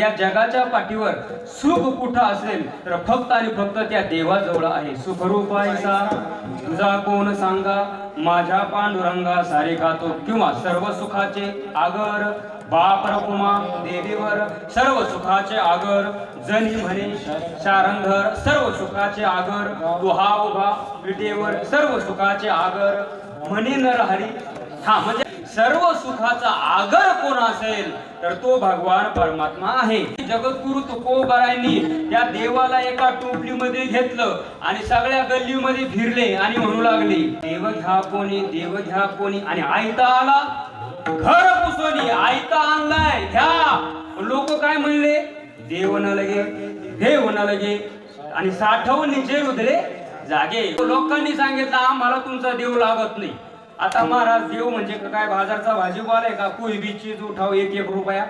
या जगाच्या पाठीवर सुख कुठं असेल तर फक्त आणि फक्त त्या देवाजवळ आहे. सुखरूप सा. तुझा कोण सांगा? माझ्या पांडुरंगा सारे खातो किंवा सर्व सुखाचे आगर. बाप रकुमा देवीवर सर्व सुखाचे आगर. जनी म्हणे शारंगर सर्व सुखाचे आगर. गुहा उभा विटेवर सर्व सुखाचे आगर. म्हणे नरहरी हा म्हणजे सर्व सुखाचा आगर कोण असेल तर तो भगवान परमात्मा आहे. जगद्गुरु तुकोबारायांनी त्या देवाला एका टोपलीमध्ये घेतलं आणि सगळ्या गल्लीमध्ये फिरले आणि म्हणू लागले देव घ्या कोणी देव घ्या कोणी. आणि आयता आला घर पुसवणी आयता आणलाय घ्या. लोक काय म्हणले देव न लगे देव न लगे. आणि साठवून निचे रुधले जागे. लोकांनी सांगितलं आम्हाला तुमचा देव लागत नाही. आता महाराज देव म्हणजे काय? बाजारचा भाजीपाला आहे का? कोई चीज उठाव एक एक रुपया.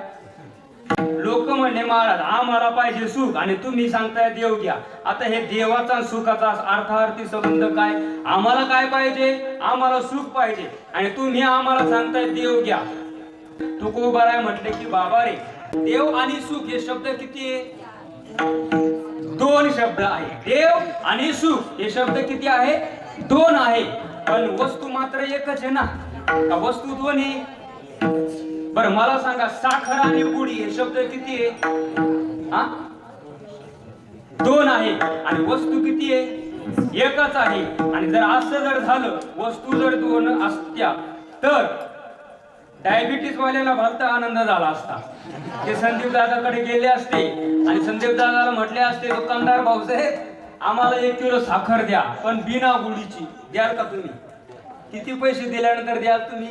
लोक म्हणले महाराज आम्हाला पाहिजे सुख आणि तुम्ही सांगताय देव घ्या. आता हे देवाचा सुखाचा अर्थार्थी संबंध काय? आम्हाला काय पाहिजे? आम्हाला सुख पाहिजे. आणि तुम्ही आम्हाला सांगताय देव घ्या. तुकोबाराय म्हटले की बाबा रे देव आणि सुख हे शब्द किती आहे? दोन शब्द आहे. देव आणि सुख हे शब्द किती आहे? दोन आहे. पण वस्तू मात्र एकच आहे ना. का वस्तू दोन बर मला सांगा साखर आणि गुढी हे शब्द किती आहे? हा? दोन आहे. आणि वस्तू किती आहे? एकच आहे. आणि जर असं जर झालं वस्तू जर दोन असत्या तर डायबिटीस वाल्याला भलता आनंद झाला असता. ते संदीप दादाकडे गेले असते. आणि संदीप दादाला म्हटले असते दुकानदार भाऊसाहेब आम्हाला एक किलो साखर द्या पण बिना गुढीची द्याल का तुम्ही? किती पैसे दिल्यानंतर द्याल तुम्ही?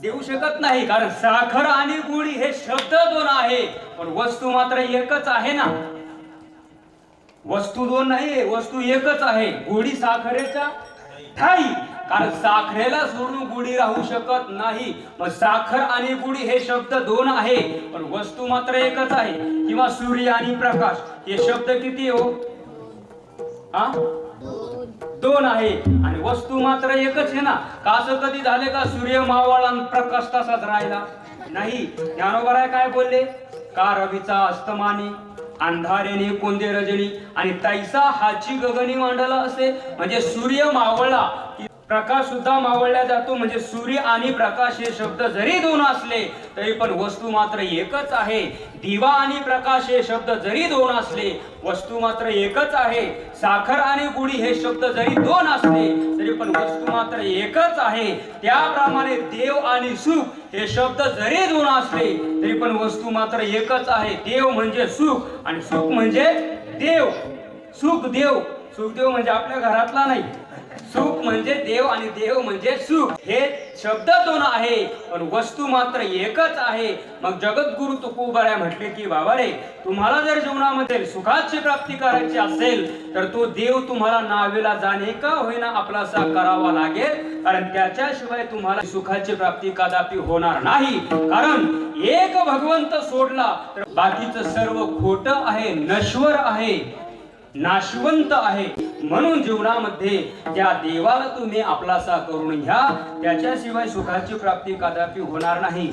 देऊ शकत नाही कारण साखर आणि गुढी हे शब्द दोन आहे. पण वस्तू मात्र एकच आहे ना? वस्तू दोन नाही वस्तू एकच आहे. गोडी साखरेच्या ठाई. कारण साखरेला सोडून गुढी राहू शकत नाही. मग साखर आणि गुढी हे शब्द दोन आहे पण वस्तू मात्र एकच आहे. किंवा सूर्य आणि प्रकाश हे शब्द किती हो? हा? दोन आहे. आणि वस्तू मात्र एकच आहे ना. का असं कधी झाले का सूर्य मावळ आणि प्रकाश तसाच राहिला? नाही. ज्ञानोबराय काय बोलले? का रवीचा अस्तमानी अंधारेने कोंदे रजनी आणि तैसा हाची गगनी मांडला असे? म्हणजे सूर्य मावळला प्रकाश सुद्धा मावळला जातो म्हणजे सूर्य आणि प्रकाश हे शब्द जरी दोन असले तरी पण वस्तू मात्र एकच आहे. दिवा आणि प्रकाश हे शब्द जरी दोन असले वस्तू मात्र एकच आहे. साखर आणि गुढी हे शब्द जरी दोन असले तरी पण वस्तू मात्र एकच आहे. त्याप्रमाणे देव आणि सुख हे शब्द जरी दोन असले तरी पण वस्तू मात्र एकच आहे. देव म्हणजे सुख आणि सुख म्हणजे देव. सुख देव सुखदेव म्हणजे आपल्या घरातला नाही. सुख म्हणजे देव आणि देव म्हणजे सुख. हे शब्द दोन आहे पण वस्तू मात्र एकच आहे. मग जगद्गुरु तुकोबाऱ्या म्हटले की बाबा रे तुम्हाला जर जीवनामध्ये सुखाची प्राप्ती करायची असेल तर तो देव तुम्हाला नावेला जाणे का होईना आपलासा करावा लागेल? कारण त्याच्याशिवाय तुम्हाला सुखाची प्राप्ती कदापि होणार नाही. कारण एक भगवंत सोडला तर बाकीचं सर्व खोट आहे नश्वर आहे. नाशवंत आहे. म्हणून जीवनामध्ये त्या देवाला तुम्ही आपलासा करून घ्या. त्याच्याशिवाय सुखाची प्राप्ती कदापि होणार नाही.